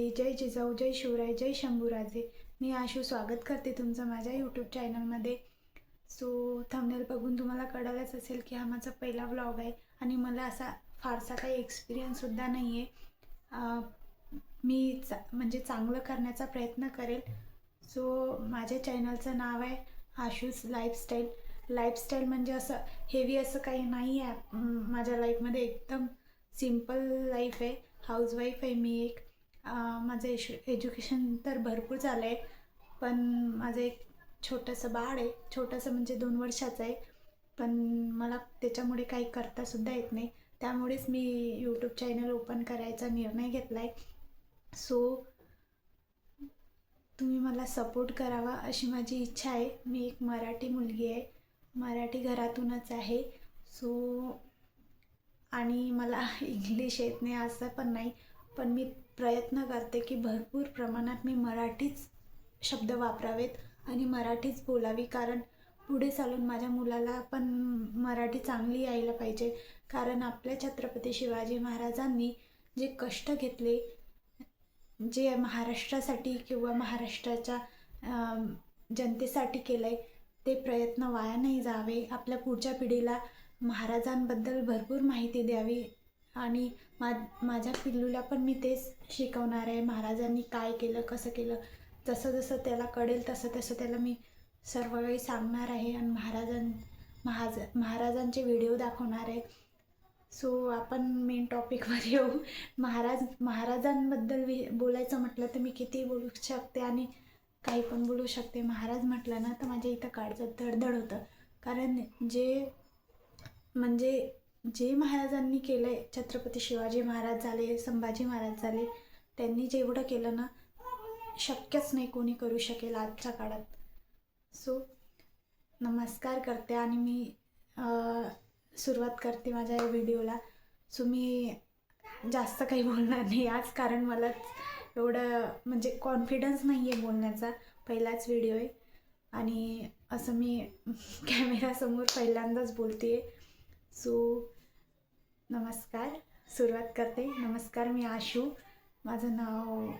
नमस्कार मंडळी जय जिजाऊ जय शिवराय जय शंभूराजे. मी आशू स्वागत करते तुमचं माझ्या यूट्यूब चॅनलमध्ये सो थंबनेल बघून तुम्हाला कळालंच असेल की हा माझा पहिला व्लॉग आहे आणि मला असा फारसा काही एक्सपिरियन्ससुद्धा नाही आहे मी चा म्हणजे चांगलं करण्याचा प्रयत्न करेल. सो माझ्या चॅनलचं नाव आहे आशूज लाईफस्टाईल लाईफस्टाईल म्हणजे असं हेवी असं काही नाही आहे. माझ्या लाईफमध्ये एकदम सिंपल लाईफ आहे. हाऊसवाईफ आहे मी एक. माझं एशु एज्युकेशन तर भरपूर झालं आहे पण माझं एक छोटंसं बाळ आहे छोटंसं म्हणजे दोन वर्षाचं आहे पण मला त्याच्यामुळे काही करतासुद्धा येत नाही. त्यामुळेच मी यूट्यूब चॅनल ओपन करायचा निर्णय घेतला आहे सो तुम्ही मला सपोर्ट करावा अशी माझी इच्छा आहे. मी एक मराठी मुलगी आहे. मराठी घरातूनच आहे. सो आणि मला इंग्लिश येत नाही असं पण नाही. पण मी प्रयत्न करते की भरपूर प्रमाणात मी मराठीच शब्द वापरावेत आणि मराठीच बोलावी. कारण पुढे चालून माझ्या मुलाला पण मराठी चांगली यायला पाहिजे. कारण आपल्या छत्रपती शिवाजी महाराजांनी जे कष्ट घेतले जे महाराष्ट्रासाठी किंवा महाराष्ट्राच्या जनतेसाठी केलं आहे ते प्रयत्न वाया नाही जावे. आपल्या पुढच्या पिढीला महाराजांबद्दल भरपूर माहिती द्यावी. आणि मा माझ्या पिल्लूला पण मी तेच शिकवणार आहे. महाराजांनी काय केलं कसं केलं जसं जसं त्याला कळेल तसं तसं त्याला मी सर्व वेळी सांगणार आहे आणि महाराजां महाज महाराजांचे व्हिडिओ दाखवणार आहे. सो आपण मेन टॉपिकवर येऊ. महाराज महाराजांबद्दल वि बोलायचं म्हटलं तर मी किती बोलू शकते आणि काही पण बोलू शकते. महाराज म्हटलं ना तर माझ्या इथं काळजात धडधड होतं. कारण जे म्हणजे जे महाराजांनी केलं आहे छत्रपती शिवाजी महाराज झाले संभाजी महाराज झाले त्यांनी जेवढं केलं ना शक्यच नाही कोणी करू शकेल आजच्या काळात. सो नमस्कार करते आणि मी सुरुवात करते माझ्या या व्हिडिओला. सो मी जास्त काही बोलणार नाही. आज कारण मला एवढं म्हणजे कॉन्फिडन्स नाही आहे बोलण्याचा. पहिलाच व्हिडिओ आहे. आणि असं मी कॅमेरासमोर पहिल्यांदाच बोलते आहे सो नमस्कार. सुरुवात करते. नमस्कार मी आशू. माझं नाव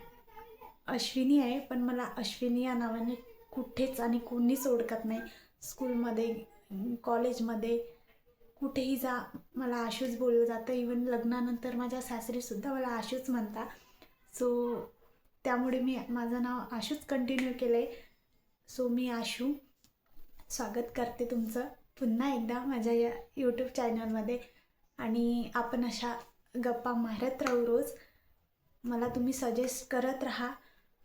अश्विनी आहे पण मला अश्विनी या नावाने कुठेच आणि कोणीच ओळखत नाही. स्कूलमध्ये कॉलेजमध्ये कुठेही जा मला आशूच बोललं जातं. इवन लग्नानंतर माझ्या सासरीसुद्धा मला आशूच म्हणता. सो त्यामुळे मी माझं नाव आशूच कंटिन्यू केलं आहे सो मी आशू. स्वागत करते तुमचं. पुन्हा एकदा माझ्या या यूट्यूब चॅनलमध्ये आणि आपण अशा गप्पा मारत राहू रोज. मला तुम्ही सजेस्ट करत राहा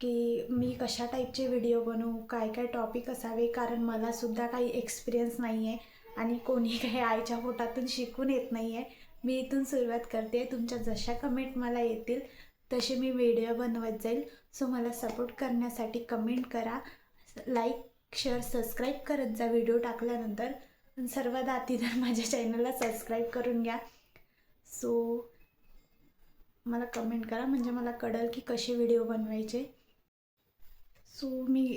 की मी कशा टाईपचे व्हिडिओ बनवू काय काय टॉपिक असावे कारण मलासुद्धा काही एक्सपिरियन्स नाही आहे आणि कोणी काही आईच्या पोटातून शिकून येत नाही आहे मी इथून सुरुवात करते. तुमच्या जशा कमेंट मला येतील तसे मी व्हिडिओ बनवत जाईल. सो मला सपोर्ट करण्यासाठी कमेंट करा. लाईक शेअर सबस्क्राईब करत जा व्हिडिओ टाकल्यानंतर. आणि सर्वात आधी तर माझ्या चॅनलला सबस्क्राईब करून घ्या. सो मला कमेंट करा म्हणजे मला कळेल की कसे व्हिडिओ बनवायचे. सो मी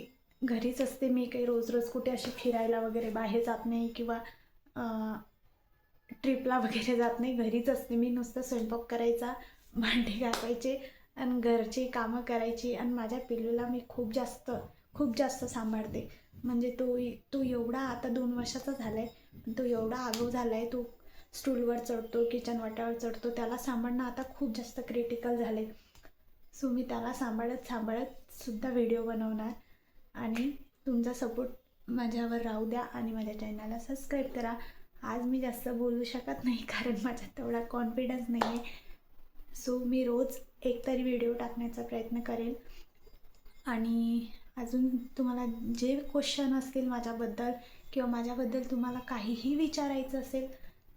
घरीच असते मी काही रोज रोज कुठे अशी फिरायला वगैरे बाहेर जात नाही किंवा ट्रिपला वगैरे जात नाही. घरीच असते मी नुसतं स्वयंपाक करायचा भांडे घासायचे आणि घरची कामं करायची आणि माझ्या पिल्लूला मी खूप जास्त खूप जास्त सांभाळते. म्हणजे तो तो एवढा आता दोन वर्षाचा झाला आहे पण तो एवढा आगाऊ झाला आहे तो स्टूलवर चढतो किचन वाट्यावर चढतो त्याला सांभाळणं आता खूप जास्त क्रिटिकल झाले सो मी त्याला सांभाळत सांभाळत सुद्धा व्हिडिओ बनवणार. आणि तुमचा सपोर्ट माझ्यावर राहू द्या आणि माझ्या चॅनलला सबस्क्राईब करा. आज मी जास्त बोलू शकत नाही कारण माझ्यात तेवढा कॉन्फिडन्स नाही आहे सो मी रोज एकतरी व्हिडिओ टाकण्याचा प्रयत्न करेल आणि अजून तुम्हाला जे क्वेश्चन असतील माझ्याबद्दल किंवा माझ्याबद्दल तुम्हाला काहीही विचारायचं असेल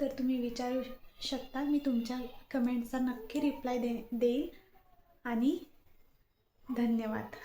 तर तुम्ही विचारू शकता. मी तुमच्या कमेंटचा नक्की रिप्लाय दे देईल आणि धन्यवाद.